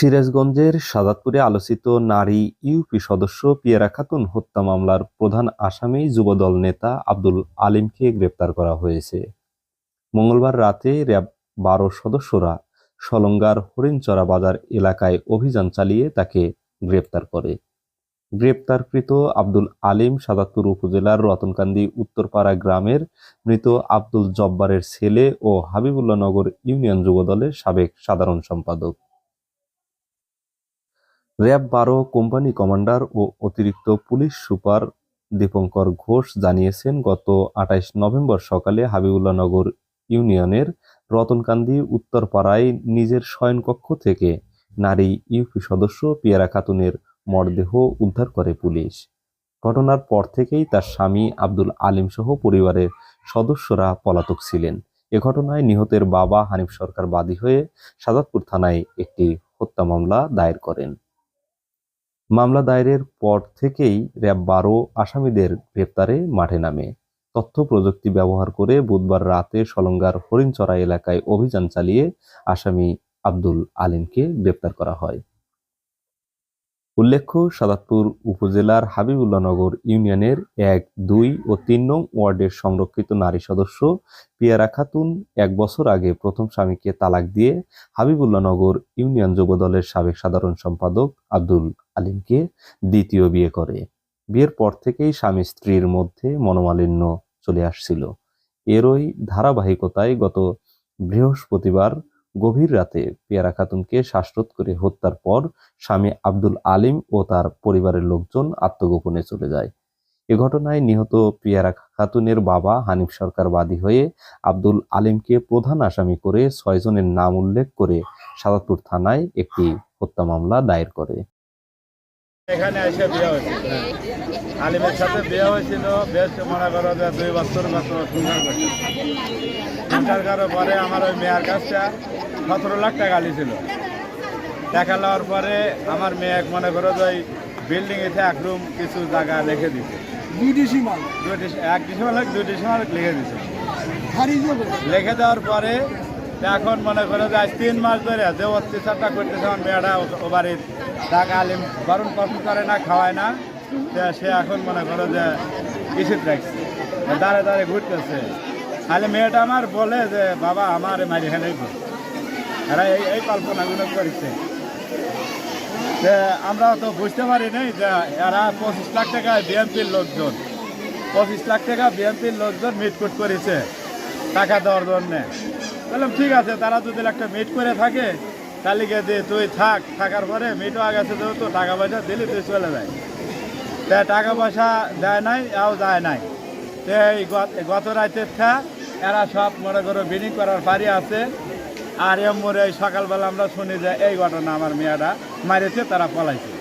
সিরাজগঞ্জের সাদাতপুরে আলোচিত নারী ইউপি সদস্য পিয়ারা খাতুন হত্যা মামলার প্রধান আসামি যুবদল নেতা আব্দুল আলিমকে গ্রেপ্তার করা হয়েছে। মঙ্গলবার রাতে র্যাব বারো সদস্যরা সলঙ্গার হরিণচরা বাজার এলাকায় অভিযান চালিয়ে তাকে গ্রেপ্তার করে। গ্রেপ্তারকৃত আব্দুল আলিম সাদাতপুর উপজেলার রতনকান্দি উত্তরপাড়া গ্রামের মৃত আব্দুল জব্বারের ছেলে ও হাবিবুল্লাহ নগর ইউনিয়ন যুবদলের সাবেক সাধারণ সম্পাদক। র্যাব বারো, কোম্পানি কমান্ডার ও অতিরিক্ত পুলিশ সুপার দীপঙ্কর ঘোষ জানিয়েছেন, গত আঠাইশ নভেম্বর সকালে হাবিবুল্লাহনগর ইউনিয়নের রতনকান্দি উত্তরপাড়ায় নিজের শয়নকক্ষ থেকে নারী ইউপি সদস্য পিয়ারা খাতুনের মরদেহ উদ্ধার করে পুলিশ। ঘটনার পর থেকেই তার স্বামী আব্দুল আলিম সহ পরিবারের সদস্যরা পলাতক ছিলেন। এ ঘটনায় নিহতের বাবা হানিফ সরকার বাদী হয়ে সাজাদপুর থানায় একটি হত্যা মামলা দায়ের করেন। মামলা দায়েরের পর থেকেই র্যাব বারো আসামিদের গ্রেপ্তারে মাঠে নামে। তথ্য প্রযুক্তি ব্যবহার করে বুধবার রাতে সলঙ্গার হরিণচরা এলাকায় অভিযান চালিয়ে আসামি আব্দুল আলিমকে গ্রেপ্তার করা হয়। উল্লেখ্য, সাদাতপুর উপজেলার হাবিবুল্লাহনগর ইউনিয়নের এক, দুই ও তিন নং ওয়ার্ডের সংরক্ষিত নারী সদস্য পিয়ারা খাতুন এক বছর আগে প্রথম স্বামীকে তালাক দিয়ে হাবিবুল্লাহনগর ইউনিয়ন যুবদলের সাবেক সাধারণ সম্পাদক আব্দুল আলিমকে দ্বিতীয় বিয়ে করে। বিয়ের পর থেকেই স্বামী স্ত্রীর মধ্যে মনোমালিন্য চলে আসছিল। এরই ধারাবাহিকতায় গত বৃহস্পতিবার গভীর রাতে পেয়ারা খাতুনকে শ্বাসরোধ করে হত্যার পর স্বামী আব্দুল আলিম ও তার পরিবারের লোকজন আত্মগোপনে চলে যায়। এ ঘটনায় নিহত পিয়ারা খাতুনের বাবা হানিফ সরকার বাদী হয়ে আব্দুল আলিমকে প্রধান আসামি করে ছয়জনের নাম উল্লেখ করে সাদাতপুর থানায় একটি হত্যা মামলা দায়ের করে। এখানে এসে বিয়ে হয়েছিল। আলিমের সাথে বিয়ে হয়েছিল বেশ মনে করো যে দুই বছর বছর সংসার করছে। সংসার করার পরে আমার ওই মেয়ের কাছটা সতেরো লাখ টাকা লিছিল। টাকা নেওয়ার পরে আমার মেয়ে এক মনে করো যে ওই বিল্ডিং এতে এক রুম কিছু জায়গা লিখে দিছে। দুই ডিসিমাল দুই এক হোক দুই ডিসেম্বর লিখে দিছে। লিখে দেওয়ার পরে এখন মনে করে যে আজ তিন মাস ধরে যে অত্যাচারটা করতেছে আমার মেয়েটা ও- ও বাড়ির। টাকা আলিম বারণ পছন্দ করে না, খাওয়ায় না। সে এখন মনে করো যে ইস্যুত রাখছে। দাঁড়ে দাঁড়ে ঘুরতেছে। খালি মেয়েটা আমার বলে যে, বাবা, আমার মারি হেলাই এরা এই এই কল্পনাগুলো করছে। আমরা তো বুঝতে পারি নাই যে এরা পঁচিশ লাখ টাকা বিএনপির লোকজন। পঁচিশ লাখ টাকা বিএনপির লোকজন মিটকুট করেছে টাকা দেওয়ার জন্য। বললাম, ঠিক আছে, তারা যদি একটা মিট করে থাকে, তাহলে গিয়ে তুই থাক। থাকার পরে মিট হয়ে গেছে যেহেতু, টাকা পয়সা দিলে, তুই চলে যায় তা টাকা পয়সা দেয় নাই এও যায় নাই। তো এই গত- রাতের থা এরা সব মনে করো বিনিং করার পারি আছে। আর এমরে এই সকালবেলা আমরা শুনি যে, এই ঘটনা আমার মেয়েরা মারেছে, তারা পলাইছে।